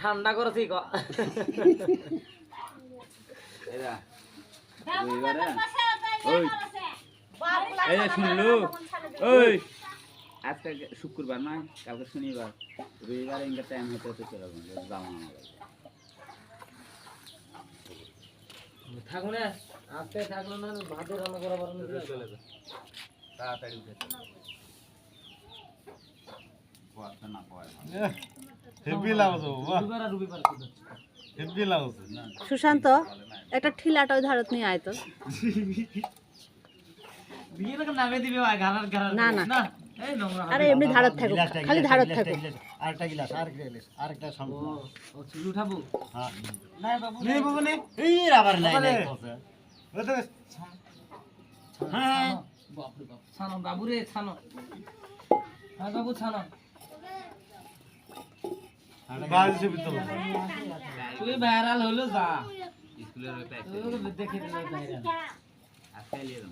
ঠান্ডা করেছি ক এরা ওই এই যে শুনলু ওই আজকে শুক্রবার নয় কালকে শনিবার রবিবার ইনকা টাইম হতে হতে চলে যাব যাব থাকুন আজকে থাকল না ভাতে রান্না করা তাড়াতাড়ি উঠে না পড়ে হেভি লাগছে বাবা। রবিবার আর রবিবার শুধু। হেভি লাগছে। সুশান্ত একটা ঠিলাটা ওই ধারত নিয়ে আয় তো। না, না। আরে এমনি ধারত থাকো খালি ধারত থাকো আরেকটা গিলাস আরেকটা গিলাস আরেকটা ও সামনে ও চুল উঠাবো? হ্যাঁ না বাবু নেই বাবু নেই। এই আবার নাই হ্যাঁ। বাপ ছানো বাবু রে ছানো। হ্যাঁ বাবু ছানো। তুই ভাইরাল হলো যা। স্কুলের দেখে দিলে ভাইরাল আজকে নিয়ে যাব